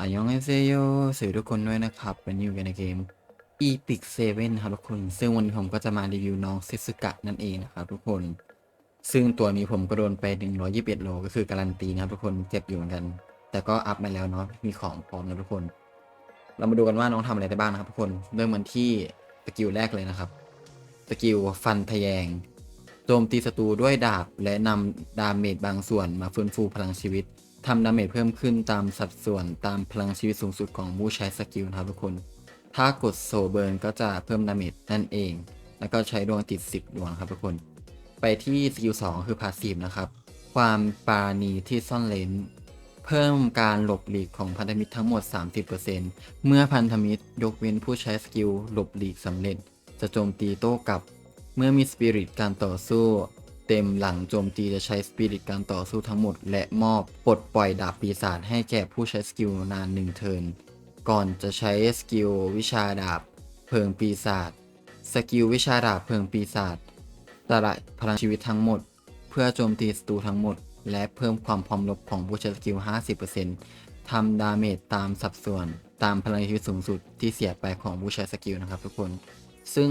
อายองเอเซโยสวัสดีทุกคนด้วยนะครับเป็นอยู่กันในเกม Epic 7 ครับทุกคน ซึ่งวันนี้ผมก็จะมารีวิวน้องซิสึกะนั่นเองนะครับทุกคน ซึ่งตัวนี้ผมก็โดนไป 121 โล ก็คือการันตีนะครับทุกคน เจ็บอยู่เหมือนกัน แต่ก็อัพมาแล้วเนาะ มีของพร้อมนะทุกคน เรามาดูกันว่าน้องทำอะไรได้บ้างนะครับทุกคน เริ่มกันที่สกิลแรกเลยนะครับ สกิลฟันทะแยง โจมตีศัตรูด้วยดาบและนำดาเมจบางส่วนมาฟื้นฟูพลังชีวิต ทำดาเมจเพิ่มขึ้นตามสัดส่วนตามพลังชีวิตสูงสุดของผู้ใช้สกิลนะครับทุกคน ถ้ากดโซเบิร์นก็จะเพิ่มดาเมจนั่นเอง แล้วก็ใช้ดวงติด 10 ดวงครับทุกคน ไปที่สกิล2คือพาสซีฟนะครับ ความปาณีที่ซ่อนเลนเพิ่มการหลบหลีกของพันธมิตรทั้งหมด 30%เมื่อพันธมิตรยกเว้นผู้ใช้สกิลหลบหลีกสำเร็จ จะโจมตีโต้กลับ เมื่อมีสปิริตการต่อสู้ เต็มหลังโจมตีจะใช้สปิริตการต่อสู้ทั้งหมด และมอบปลดปล่อยดาบปีศาจให้แก่ผู้ใช้สกิลนานหนึ่งเทิร์นก่อนจะใช้สกิลวิชาดาบเพลิงปีศาจสกิลวิชาดาบเพลิงปีศาจสละพลังชีวิตทั้งหมด เพื่อโจมตีศัตรูทั้งหมด และเพิ่มความพร้อมรบของผู้ใช้สกิล 50%ทำดาเมจตามสัดส่วน ตามพลังชีวิตสูงสุดที่เสียไปของผู้ใช้สกิลนะครับทุกคน ซึ่ง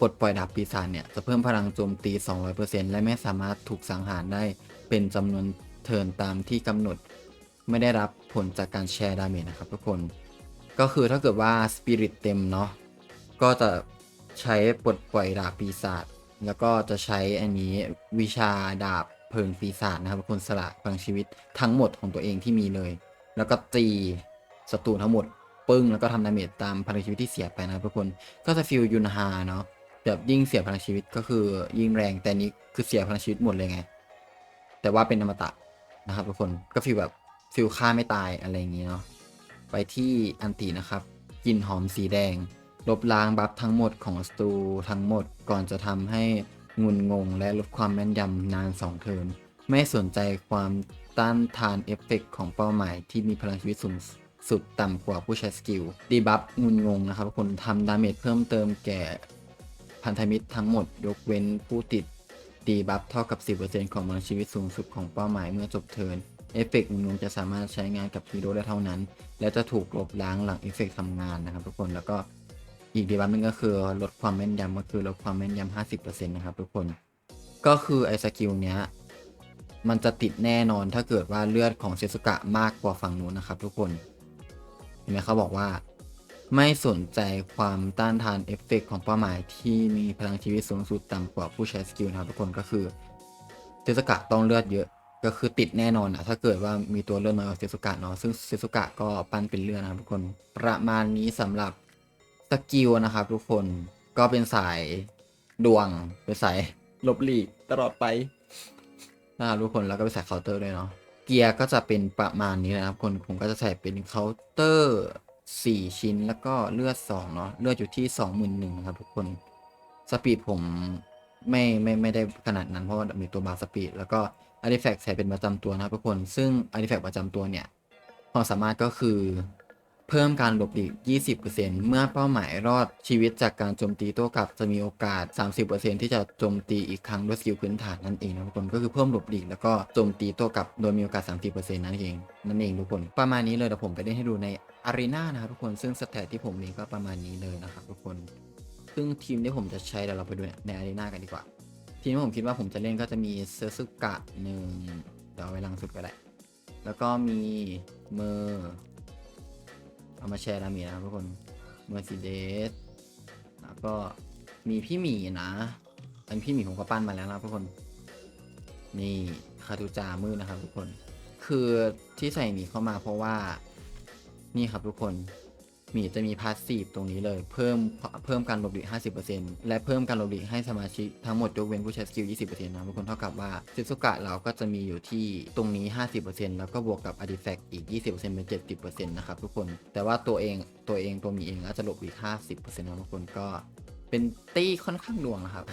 ปลดปล่อยดาบปีศาจเนี่ยจะเพิ่มพลังโจมตี 200%และไม่สามารถถูกสังหารได้เป็นจำนวนเทิร์นตามที่กำหนด ไม่ได้รับผลจากการแชร์ดาเมจนะครับทุกคน ก็คือถ้าเกิดว่าสปิริตเต็มเนาะก็จะใช้ปลดปล่อยดาบปีศาจแล้วก็จะใช้อันนี้วิชาดาบเพลิงปีศาจนะครับทุกคนสละพลังชีวิตทั้งหมดของตัวเองที่มีเลย แล้วก็ตีศัตรูทั้งหมด ปึ้งแล้วก็ทำดาเมจตามพลังชีวิตที่เสียไปนะครับทุกคนก็จะฟิลยุนฮาเนาะ แบบยิ่งเสียพลังชีวิตก็คือยิ่งแรงแต่นี้คือเสียพลังชีวิตหมดเลยไง แต่ว่าเป็นอมตะนะครับทุกคนก็ฟิลแบบฟิลฆ่าไม่ตายอะไรอย่างเงี้เนาะไปที่อันตีนะครับกลิ่นหอมสีแดง ลบล้างบัฟทั้งหมดของสตูทั้งหมดก่อนจะทำให้งุนงง และลดความแม่นยำนาน2เทิร์นไม่สนใจความต้านทานเอฟเฟกต์ของเป้าหมายที่มีพลังชีวิตสูงสุดต่ำกว่าผู้ใช้สกิลดีบัฟงุนงงนะครับทุกคนทำดาเมจเพิ่มเติมแก่ พันธมิตรทั้งหมดยกเว้นผู้ติดดีบัฟเท่ากับ 10%ของพลังชีวิตสูงสุดของเป้าหมายเมื่อจบเทิร์นเอฟเฟกต์งุนงงจะสามารถใช้งานกับฮีโร่ได้เท่านั้น และจะถูกลบล้างหลังเอฟเฟกต์ทำงานนะครับทุกคนแล้วก็อีกดีบัฟหนึงก็คือลดความแม่นยำก็คือลดความแม่นยำ 50%นะครับทุกคน ก็คือไอ้สกิลเนี้ยมันจะติดแน่นอนถ้าเกิดว่าเลือดของเซซุกะมากกว่าฝั่งนู้นนะครับทุกคนเห็นไหมเขาบอกว่า ไม่สนใจความต้านทานเอฟเฟกต์ของเป้าหมายที่มีพลังชีวิตสูงสุดต่ำกว่าผู้ใช้สกิลนะครับทุกคนก็คือเซซุกะต้องเลือดเยอะก็คือติดแน่นอนอะถ้าเกิดว่ามีตัวเลือดน้อยกว่าเซซุกะเนาะซึ่งเซซุกะก็ปั้นเป็นเลือดนะครับทุกคนประมาณนี้สำหรับสกิลนะครับทุกคนก็เป็นสายดวงเป็นสายลบหลีกตลอดไปนะครับทุกคนแล้วก็เป็นสายเคาน์เตอร์ด้วยเนาะเกียร์ก็จะเป็นประมาณนี้นะครับคนผมก็จะใส่เป็นเคาน์เตอร์ สี่ชิ้นแล้วก็เลือดสองเนาะเลือดอยู่ที่สองหมื่นหนึ่งครับทุกคนสปีดผมไม่ไม่ไม่ได้ขนาดนั้นเพราะว่ามีตัวบาสปีดแล้วก็อาร์ติแฟกต์ใส่เป็นประจำตัวนะครับทุกคน ซึ่งอาร์ติแฟกต์ประจำตัวเนี่ยความสามารถก็คือ เพิ่มการหลบหลีก 20%เมื่อเป้าหมายรอดชีวิตจากการโจมตีโต้กลับจะมีโอกาส 30%ที่จะโจมตีอีกครั้งด้วยสกิลพื้นฐานนั่นเองนะทุกคนก็คือเพิ่มหลบหลีกแล้วก็โจมตีโต้กลับโดยมีโอกาส 30%นั่นเองนั่นเองทุกคนประมาณนี้เลยเดี๋ยวผมไปเล่นให้ดูในอารีนานะครับทุกคนซึ่งสแตทที่ผมมีก็ประมาณนี้เลยนะครับทุกคนซึ่งทีมที่ผมจะใช้เดี๋ยวเราไปดูในอารีนากันดีกว่า ทีมที่ผมคิดว่าผมจะเล่นก็จะมีเซอร์ซึกะหนึ่งเดี๋ยวเอาไว้ลังสุดก็ได้แล้วก็มีเมอร์ เอามาแชร์ดาเมีนะครับทุกคนเมอร์ซิเดสแล้วก็มีพี่หมีนะอันพี่หมีผมก็ปั้นมาแล้วนะทุกคน นี่คาตูจามืดนะครับทุกคน คือที่ใส่หมีเข้ามาเพราะว่า นี่ครับทุกคน มีจะมีพาสซีฟตรงนี้เลย เพิ่มเพิ่มการหลบหลีก50%และเพิ่มการหลบหลีกให้สมาชิกทั้งหมดยกเว้นผู้ใช้สกิล 20%นะทุกคนเท่ากับว่าซิซุกะเราก็จะมีอยู่ที่ตรงนี้ 50%แล้วก็บวกกับอาร์ติแฟกต์อีก 20%เป็น 70%นะครับทุกคน แต่ว่าตัวเองตัวเองตัวมีเองอาจจะหลบหลีก50%นะทุกคนก็เป็นตี้ค่อนข้างดวงนะครับ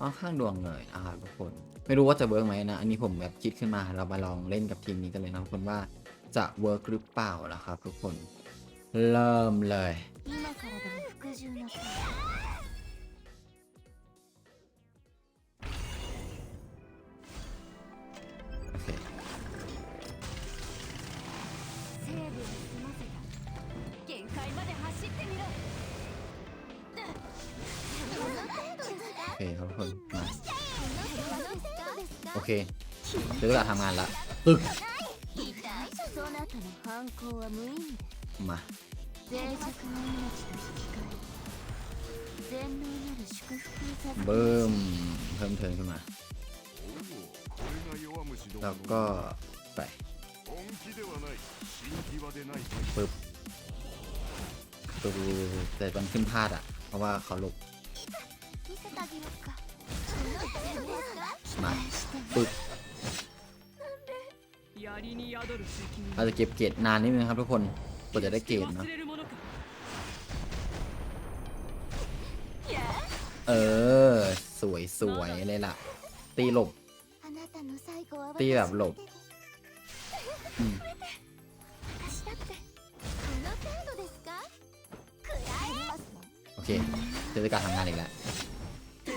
ค่อนข้างดวงเลยนะครับทุกคน ไม่รู้ว่าจะเวิร์กไหมนะ อันนี้ผมแบบคิดขึ้นมาเรามาลองเล่นกับทีมนี้กันเลยนะทุกคนว่าจะเวิร์กหรือเปล่านะครับทุกคน เริ่มเลย โอเคครัโอเคซื้อเวลาทำงานละปึ๊ก เบิ่มเพิ่มเทิงขึ้นมา แล้วก็ไปปึ๊บปึ๊บแต่มันขึ้นพลาดอะ เพราะว่าเขาลุกมาปึ๊บอาจจะเก็บเกรดนานนิดนึงครับทุกคนกว่าจะได้เกรดนะ เออ สวยสวยเลยล่ะ ตีหลบ ตีแบบหลบโอเคเจอการทำงานอีกแล้ว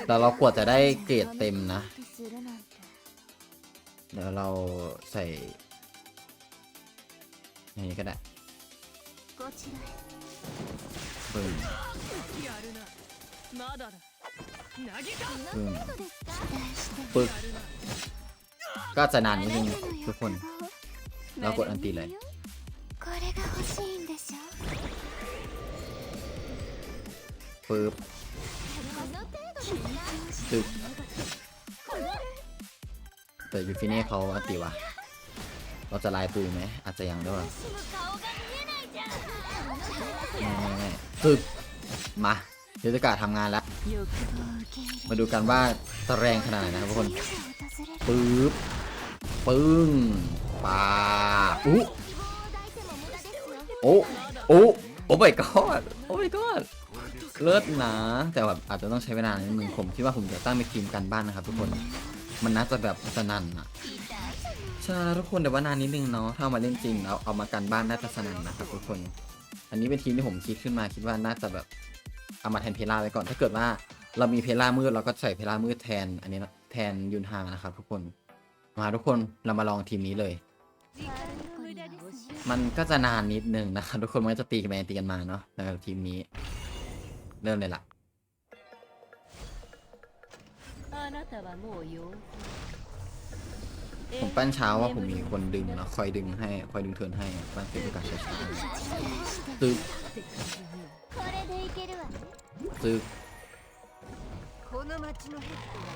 แต่เรากวดจะได้เกรดเต็มนะ เดี๋ยวเราใส่อย่างนี้ก็ได้บึ้ ปึ๊กก็จะนานนิดนึงทุกคน เรากดอันตีเลยปึ๊บตึ๊กแต่ยูฟิเน่เขาอันตีวะเราจะลายปุยไหมอาจจะยังด้วยไม่ไม่ตึกมา เดลตากาทำงานแล้ว มาดูกันว่าจะแรงขนาดไหนนะครับทุกคนปึ๊บปึ้งปาอู้โอ้โอ้โอ้ my god โอ้ my god เลิศนะแต่แบบอาจจะต้องใช้เวลาหนึ่งผมคิดว่าผมจะตั้งเป็นทีมกันบ้านนะครับ ทุกคนมันน่าจะแบบสนั่นอะใช่ทุกคนแต่ว่านานนิดนึงเนาะถ้ามาเล่นจริงแล้วเอามากันบ้านน่าจะสนั่นนะครับทุกคน อันนี้เป็นทีมที่ผมคิดขึ้นมาคิดว่าน่าจะแบบ เอามาแทนเพล่าไว้ก่อน ถ้าเกิดว่าเรามีเพล่ามืดเราก็ใส่เพล่ามืดแทน อันนี้แทนยุนฮานะครับ ทุกคน มาทุกคนเรามาลองทีมนี้เลย มันก็จะนานนิดนึงนะครับทุกคนมันจะตีกันไปตีกันมาเนาะแล้วทีมนี้ เริ่มเลยล่ะผมปั้นเช้าว่าผมมีคนดึงแล้วคอยดึงให้คอยดึงเทินให้ปั้นเป็นกาสใช้ช้าคือ れでいけるわね ตึก この町のヘッドは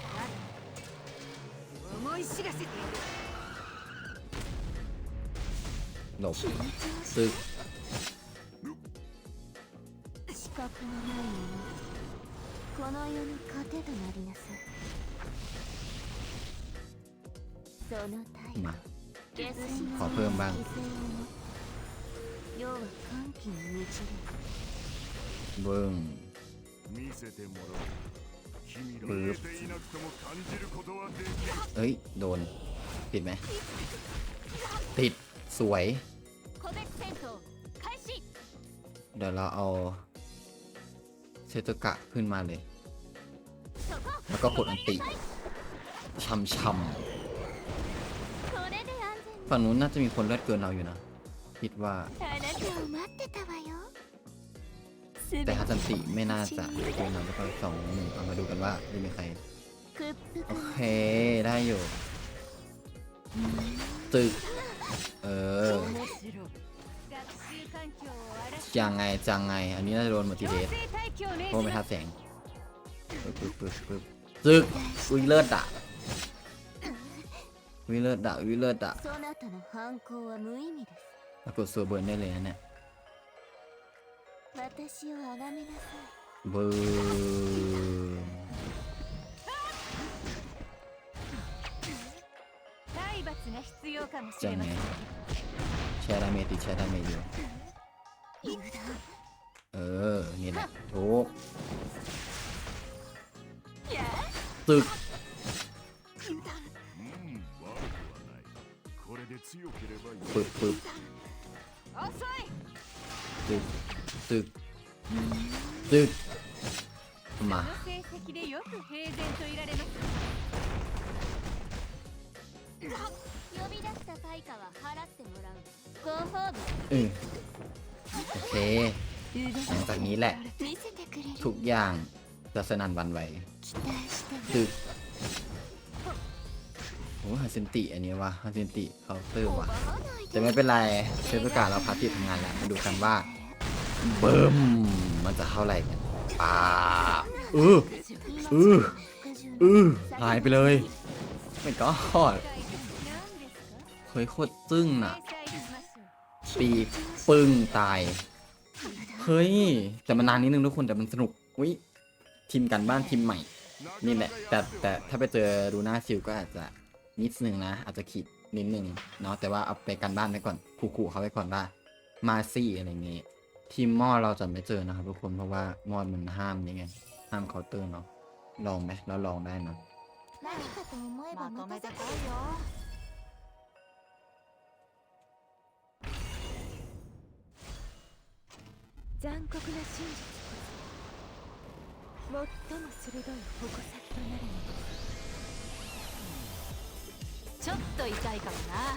誰思い知らせてやる หลบตึก 資格のない者この世の糧となりなさいその体 มา 下水 ขอเพิ่มบ้าง 犠牲をも世は歓喜に満ちる เบิ้งปื๊บเอ้ย โดน ติดไหม ติด สวย เดี๋ยวเราเอาเซตกะขึ้นมาเลย แล้วก็กดอันติช่ำชำฝั่งนู้นน่าจะมีคนเลือดเกินเราอยู่นะ คิดว่า แต่ฮาสันติไม่น่าจะเกมนั้นก็สองหนึ่งเอามาดูกันว่าจะมีใคร โอเค ได้อยู่ ตึก เออ จังไง จังไง อันนี้น่าจะโดนหมดทีเดสเพราะไม่ทัดแสงปึ๊บปึ๊บปึ๊บปึ๊บตึกวิเลิศอะวิเลิศอะวิเลิศอะแล้วกดโซเบิร์นได้เลยนะเนี่ย 私をあめなさいブー。じゃあね、チャラメディチャラメディオ。おお、ねえ、おお。と。こ。 ตึกตึกมาเออโอเคหลังจากนี้แหละ ทุกอย่างจะสนันวันไหวตึกโอ้หาเซนติอันนี้วะฮาเซนติเคาเตอร์วะแต่ไม่เป็นไรเซฟกาเราพาร์ทที่ทำงานแล้วมาดูกันว่า เบิ่มมันจะเท่าไหร่กันป้าเออเออเออหายไปเลยไม่ก็ฮอดเฮ้ยโคตรจึ้งน่ะปีกปึ้งตาย เฮ้ย แต่มันนานนิดนึงทุกคนแต่มันสนุกอุ้ยทีมกันบ้านทีมใหม่ นี่แหละ แต่แต่ถ้าไปเจอดูหน้าซิลก็อาจจะนิดนึงนะ อาจจะขีดนิดนึงเนาะแต่ว่าเอาไปกันบ้านไว้ก่อนขู่ๆเขาไว้ก่อนว่ามาซี่อะไรเงี้ย ทีมมอดเราจะไม่เจอนะครับทุกคนเพราะว่ามอดมันห้ามยังไงห้ามเคาน์เตอร์เนาะลองไหมเราลองได้เนาะ 何かと思えばまとめて任せこいよ残酷な真実こそ最も鋭い矛先となるのちょっと痛いかもな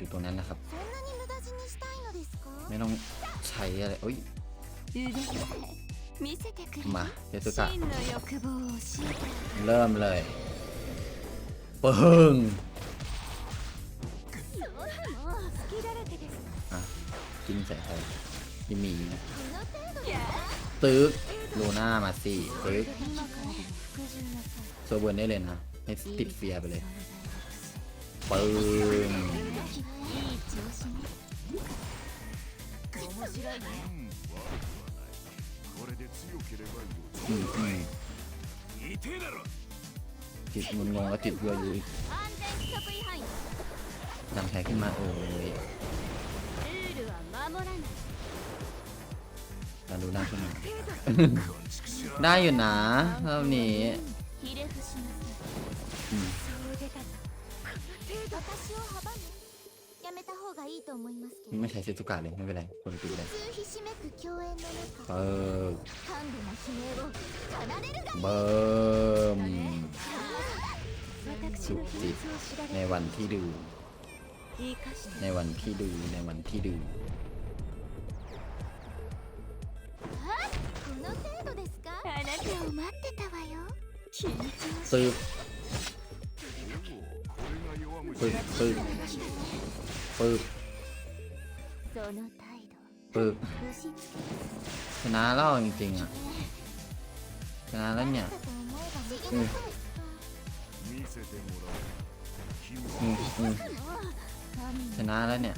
ยู่ตรงนั้นนะครับ ไม่ต้องใช้อะไรโอ้ยมาเยสุกะเริ่มเลยปึ้งกินใส่ไครพี่มีนะตึ๊กลูน่ามาสิตึ๊กโซเบิร์นได้เลยนะ ให้ติดเฟียไปเลยปึ้ง อืมอืมติดมุนงงแล้วติดเบื่ออยู่อีกนำแทขึ้นมาโอ้ยเราดูหน้าขึ้นมา ได้อยู่นะเท่านี้อืม 方がいいと思いますけど ไม่ใช้เซซุกะเลยไม่เป็นไรคนดูเลย 普通ひしめく共演の เบิ 中 ร์ 感度な悲鳴を奏でるが เบิร์ม 私の秘密を知ら ใน れ วันที่ดู 生かして ในวันที่ดูในวันที่ดู この程度ですかあなたを待ってたわよ秘密を ตึก これが弱 ปึ๊บปึ๊บชนะแล้วจริงๆอะชนะแล้วเนี่ยอืมอือชนะแล้วเนี่ย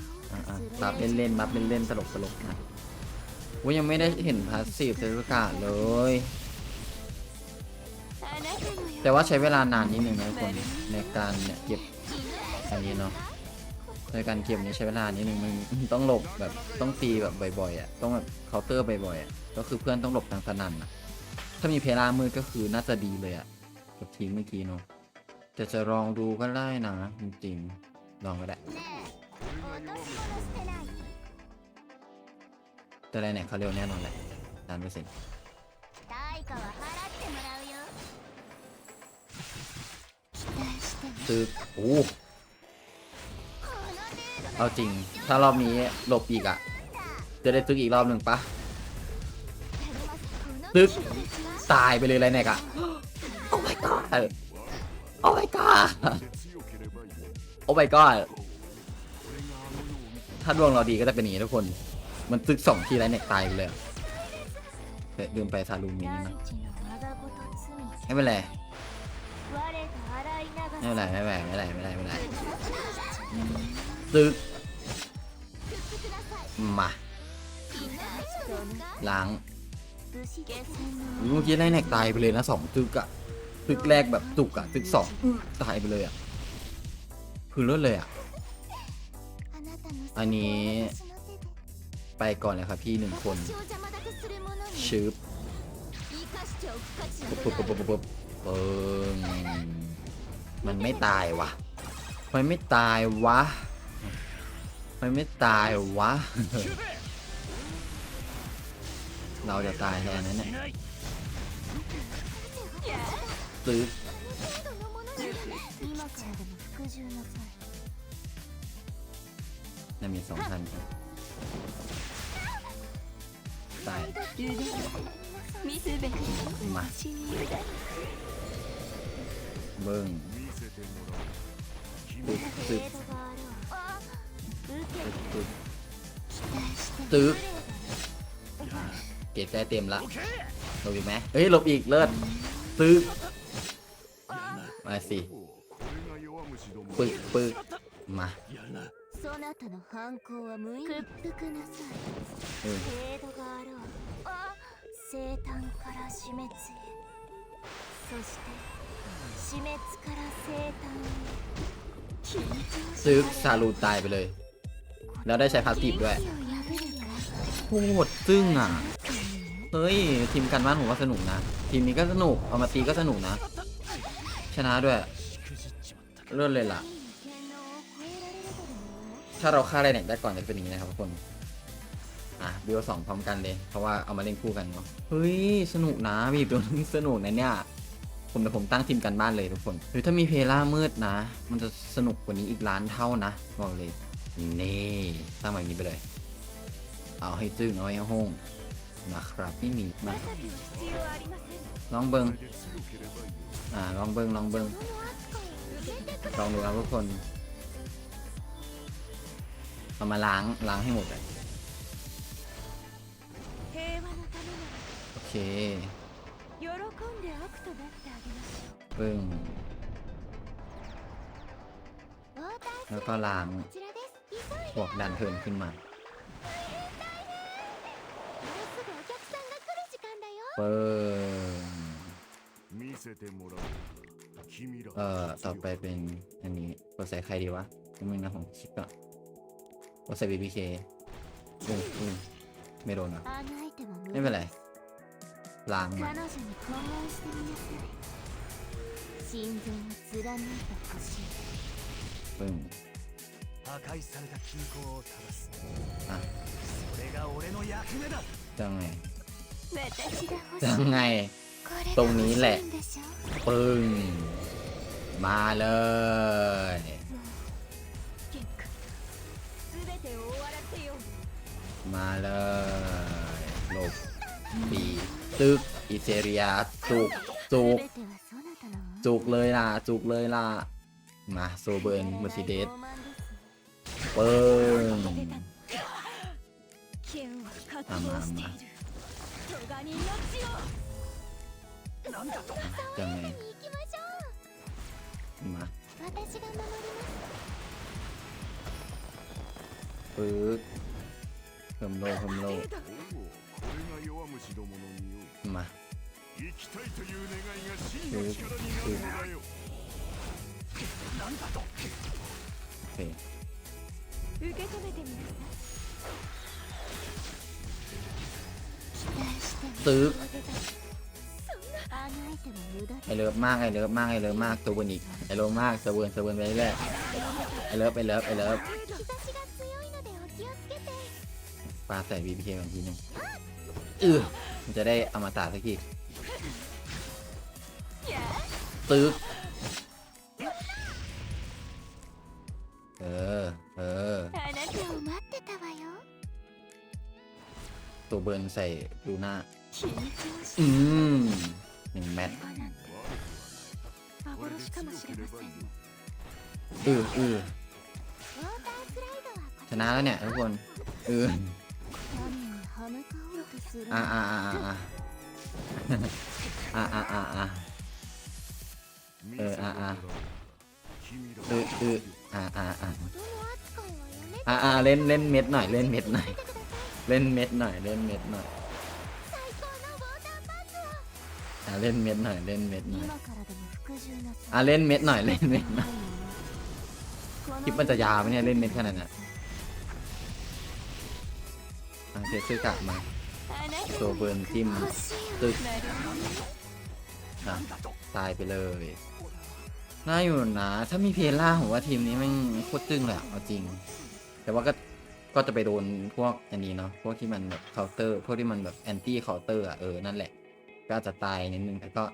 อะๆบับเล่นๆบัฟเล่นๆตลกตลกนะว่ายังไม่ได้เห็นพาสซีฟเทศกาลเลย แต่ว่าใช้เวลานานนิดนึงนะคนในการเนี่ยเก็บอันนี้เนาะ ในการเกมบนี้ใช้เวลานิดนึงมึงต้องหลบแบบต้องตีแบบบ่อยๆอะต้องแบบเคาน์เตอร์บ่อยๆอะก็คือเพื่อนต้องหลบทางสนันอะถ้ามีเพลามือก็คือน่าจะดีเลยอะกับทีมเมื่อกี้เนาะจะจะลองดูก็ได้นะจริงๆลองก็ได้แต่อะไรเนี่ยเขาเร็วแน่นอนแหละดันไปอร์เซ็นต์ตึโอ้ เอาจริง ถ้ารอบนี้หลบอีกอะจะได้ซึกอีกรอบหนึ่งปะซึกตายไปเลยไรเน็กอะโอ้ my god โอ้ my god โอ้ my god ถ้าดวงเราดีก็จะเป็นอย่างนี้ทุกคน มันซึกสองทีไรเน็กตายไปเลยเดืมไปซาลูมีนะไม่เป็นไรไม่เป็นไรไม่เป็นไรไม่เป็นไรไม่เป็นไรซึก มาล้างเมื่อกี้ได้แนกตายไปเลยนะสองตึกอะตึกแรกแบบตุกอะตึกสองตายไปเลยอะพื้นรถเลยอะอันนี้ไปก่อนเลยครับพี่หนึ่งคนชืบปุ๊บปุ๊บปุ๊บปุ๊บปุ๊บเปิงมันไม่ตายวะมันไม่ตายวะ มัไม่ตายวะ เราจะตายแทนนั้นเนี่ยตื้อน่ามีสองพันครับตายมาเบิ้งตึ๊บตึ๊บ ตื้อเกตได้เต็มละหลบอีกไหมเฮ้ยหลบอีกเลิศตื้อมาสิปึกปึกมาซึกซาลูตายไปเลย แล้วได้ใช้พาสติฟด้วยโหดซึ่งอะ เฮ้ย ทีมการบ้านผมว่าสนุกนะ ทีมนี้ก็สนุก เอามาตีก็สนุกนะ ชนะด้วย เลื่อนเลยล่ะ ถ้าเราฆ่าไรเนี่ยได้ก่อนจะเป็นอย่างนี้นะครับทุกคน อะบิวสองพร้อมกันเลย เพราะว่าเอามาเล่นคู่กันเนาะ เฮ้ย สนุกนะบีบตัวนี้สนุกนะเนี่ยผมเดี๋ยวผมตั้งทีมกันบ้านเลยทุกคน หรือถ้ามีเพล่ามืดนะ มันจะสนุกกว่านี้อีกล้านเท่านะบอกเลย นี่สร้างแบบนี้ไปเลย เอาให้ตึ้งน้อยให้ห้องนะครับไม่มีมาลองเบิงอ่าลองเบิงลองเบิงลองดูครับทุกคนเอามาล้างล้างให้หมดเลยโอเคปึ้งแล้วก็ล้าง บวกดันเทินขึ้นมาเปิเอ่อต่อไปเป็นอันนี้กดใส่ใครดีวะจำม่งนะผมคิดก่อนกดบีบีเคอืมอืมไม่โดนอะไม่เป็นไรล้างมาปึ้ง 破壊された均衡を正すあそれが俺の役目だ จะไง 私が欲し จะ い ไง これ ตรงนี้แหละ 欲しいんでしょ ปึ้ง มาเลย 結果全てを終わらせよう มาเลยหลบปีตึกอิเซเรียจุกจุก 全てはそなたの運 จุกเลยล่ะ จุกเลยล่ะ มาโซเบิร์นเมอร์ซิเดส 傲慢です ปึ้あまあまあじゃあね今ปึ๊บเพิ่行きたいという願いが真の力になるのだよ。なんだと。受け止めてみなさい期待してみ ตึก あのアイテム無駄 ไอเลิฟมากไอเลิฟมากไอเลิฟมากตัวเบิร์นอีกไอเลิฟมากตัวเบิร์นตัวเบิร์นไปเรื่อยไอเลิฟไอเลิฟไอเลิฟ 日差しが強いのでお気をつけて ปลาใส่ BBK บางทีนึงเออมันจะได้อมตะสักทีตึก เบิร์นใส่ลูน่าอืมหนึ่งแมตอืออือชนะแล้วเนี่ยทุกคนอืออ่าอ่าอ่าอ่าอ่าอ่าอ่าอ่าเอออ่าอ่าเออเอออ่าอ่าอ่าอ่าเล่นเล่นเม็ดหน่อยเล่นเม็ดหน่อย เล่นเม็ดหน่อยเล่นเม็ดหน่อยอะเล่นเม็ดหน่อยเล่นเม็ดหน่อยอะเล่นเม็ดหน่อยเล่นเม็ดหน่อยคลิปมันจะยาวไหมเนี่ยเล่นเม็ดขนาดนั้นอะเทสซื้ะมาโซเบิร์นทิมตึกนะตายไปเลยน่าอยู่นะ ถ้ามีเพล่าผมว่าทีมนี้มันโคตรตึงแหละเอาจริง แต่ว่าก็ ก็จะไปโดนพวกอันนี้เนาะพวกที่มันแบบเคาน์เตอร์พวกที่มันแบบแอนตี้เคาน์เตอร์อะเออนั่นแหละ ก็อาจจะตายนิดนึงแต่ก็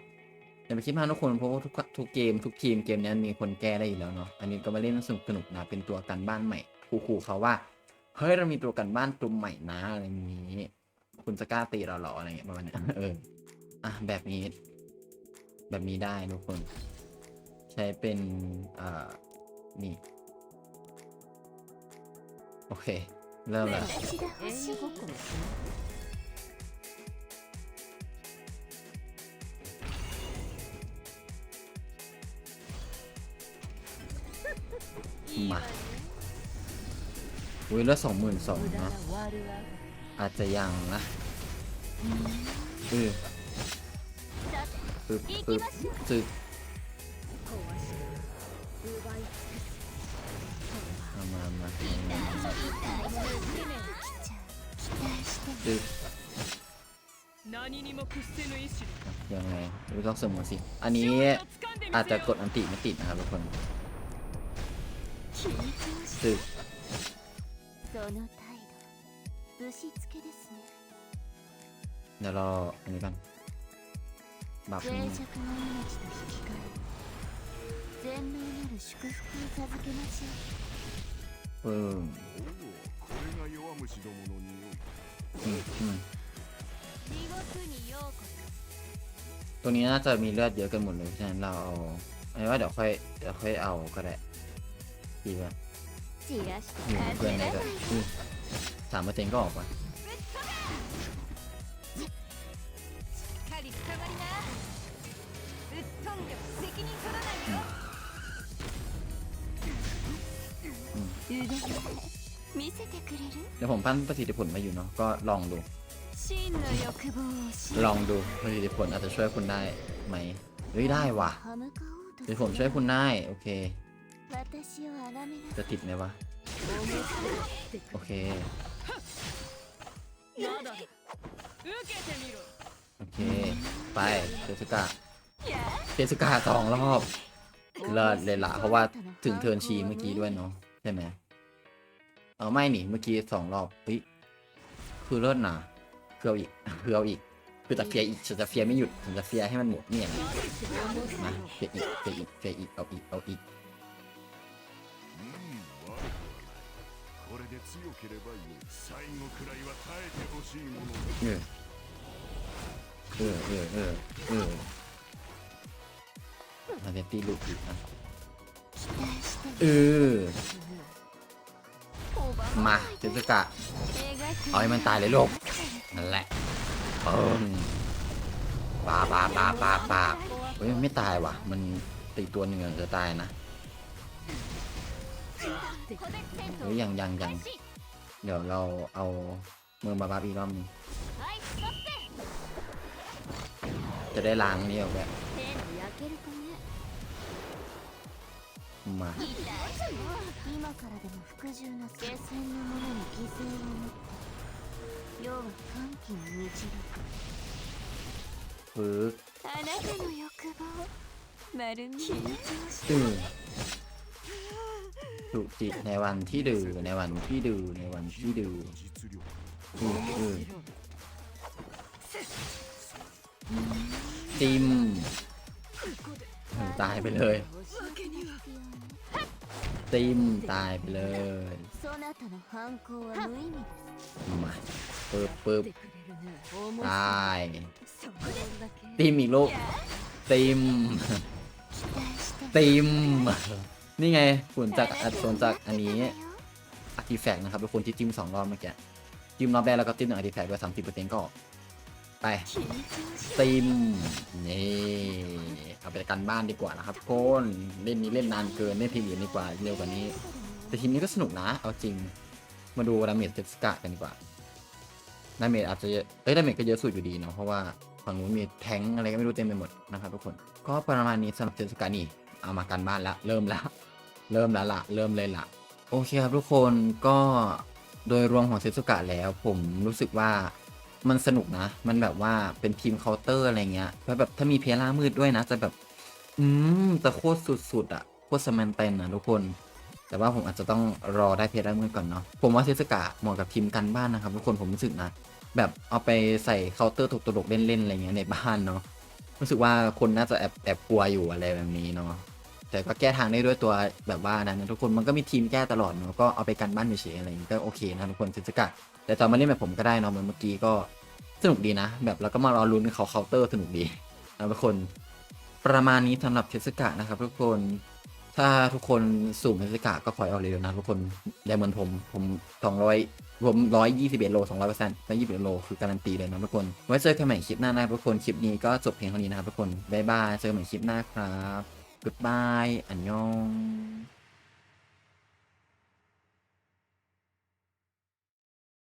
อย่าไปคิดมากทุกคนเพราะว่าทุกทุกเกมทุกทีมเกมนี้มีคนแก้ได้อยู่แล้วเนาะอันนี้ก็มาเล่นสนุกสนุกนะเป็นตัวกันบ้านใหม่ครูๆเขาว่าเฮ้ยเรามีตัวกันบ้านตัวใหม่นะอะไรอย่างนี้คุณจะกล้าตีเราหรออะไรเงี้ยประมาณนี้เอออะแบบนี้ แบบนี้ได้ทุกคน ใช้เป็นอ่านี่ โอเค เริ่มแล้วมาอุ้ยแล้วสองหมื่นสองนะอาจจะยังนะอือปึ๊บปึ๊บซึก มามามา 期待して จึก 何にも屈せぬ意志 ยังไงรู้ต้องเสมอสิ อันนี้อาจจะกดอันติไม่ติดนะครับทุกคน 緊張し จึก その態度ぶしつけですね เดี๋ยวรออันนี้กันบัฟ 脆 นี้ 弱な命と引き換え全能なる祝福を授けましょう เพิ่ม おおこれが弱虫どもの匂い อืมอืม 地獄にようこ ตัวนี้น่าจะมีเลือดเยอะกันหมดเลยฉะนั้นเราเอาเอาว่าเดี๋ยวค่อยเดี๋ยวค่อยเอาก็ได้ดีป่ะ そじらして อยู่กับเพื่อน 焦 ได้ ら ด้ な วย い อืมสามเปอร์เซ็นต์ก็ออกมา しっかり捕まりなぶっ飛ん でも責任取らないよ動き見せてくれる เดี๋ยวผมปั้นประสิทธิผลมาอยู่เนาะก็ลองดู 真の欲望を知 ลองดูประสิทธิผลอาจจะช่วยคุณได้ไหมเฮ้ยได้ว่ะ 歯向かおうと เดี๋ยวผมช่วยคุณได้ โอเค 私を崇めな จะติดไหมวะ โอเค まだ受けてみろ โอเค ไปเทสกาเทสกาสองรอบเลิศเลยล่ะ เพราะว่าถึงเทิร์นชีเมื่อกี้ด้วยเนาะใ ใช่ไหมเออไม่หนิเมื่อกี้สองรอบเฮ้ยคือเลิศนะคือเอาอีกคือเอาอีกคือจะเฟียอีกฉันจะเฟียไม่หยุดฉันจะเฟียให้มันหมดเนี่ยมาเฟียอีกเฟียอีกเฟียอีกเอาอีกเอาอีกเออเออเออเออเออมาเดตีลูกอีกนะเออ มาจิสกะเอาให้มันตายเลยลูกนั่นแหละปออปาปาปาปาปาเฮ้ยไม่ตายว่ะ มันติดตัวหนึ่งเออตายนะเฮ้ยยังยังยังเดี๋ยวเราเอาเมืองบาบาบีรอบนี้จะได้ล้างนี่ออกแบบ มา 痛いぞ今からでも服従の下船の者に犠牲を持って世は歓喜に導く ปึ๊ก あなたの欲望丸見え緊張し ดื้อสุจิตในวันที่ดื้อในวันที่ดื้อในวันที่ดื้อ 実力 อืออือจิมตายไปเลย ติมตายไปเลยมาปึ๊บปึ๊บตายติมอีกลูกติมติมนี่ไงผนจากผนจากอันนี้อาร์ติแฟกต์นะครับทุกคนที่จิ้มสองรอบเมื่อกี้จิ้มรอบแรกแล้วก็จิ้มหนึ่งอาร์ติแฟกต์ด้วสามสิบเปอร์เซ็นต์ก็ ไปซิมนี่เอาไปกันบ้านดีกว่านะครับโคนเล่นนี้เล่นนานเกินเล่นทีมอื่นดีกว่าเร็วกว่านี้ แต่ทีมนี้ก็สนุกนะ เอาจริงมาดูดาเมจเจสกากันดีกว่าดาเมจอาจจะเอ้ยดาเมจก็เยอะสุดอยู่ดีเนาะเพราะว่าฝั่งนู้นมีแทงอะไรก็ไม่รู้เต็มไปหมดนะครับทุกคน ก็ประมาณนี้สำหรับเจสกานี่ เอามากันบ้านละเริ่มละเริ่มแล้วละเริ่มเลยละโอเคครับทุกคนก็โดยรวมของเซซุกะแล้วผมรู้สึกว่า มันสนุกนะ มันแบบว่าเป็นทีมเคาน์เตอร์อะไรเงี้ยแล้วแบบถ้ามีเพล่ามืดด้วยนะ จะแบบ อืมจะโคตรสุดๆอะโคตรสแมนเตนอะทุกคน แต่ว่าผมอาจจะต้องรอได้เพล่ามืดก่อนเนาะ ผมว่าเซซุกะเหมาะกับทีมกันบ้านนะครับทุกคนผมรู้สึกนะ แบบเอาไปใส่เคาน์เตอร์ตลกๆเล่นๆอะไรเงี้ยในบ้านเนาะ รู้สึกว่าคนน่าจะแอบแอบกลัวอยู่อะไรแบบนี้เนาะ แต่ก็แก้ทางได้ด้วยตัวแบบว่านั้นนะทุกคน มันก็มีทีมแก้ตลอดเนาะ ก็เอาไปกันบ้านเฉยๆอะไรอย่างงี้ก็โอเคนะทุกคนเซซุกะ แต่ตอนมาเล่นแบบผมก็ได้เนาะเหมือนเมื่อกี้ก็สนุกดีนะ แบบเราก็มารอลุ้นเขาเคาน์เตอร์สนุกดีนะทุกคนประมาณนี้สำหรับเทสกะนะครับ ทุกคนถ้าทุกคนสุ่มเทสกะก็ขอให้เอาเร็วนะทุกคนได้เหมือนผมผมสองร้อยผมร้อยยี่สิบเอ็ดโลสองร้อยเปอร์เซ็นต์ร้อยยี่สิบเอ็ดโลคือการันตีเลยนะทุกคน ไว้เจอกันใหม่คลิปหน้านะครับทุกคน คลิปนี้ก็จบเพียงเท่านี้นะครับทุกคน บ๊ายบาย เจอกันใหม่คลิปหน้าครับ goodbye อันยอง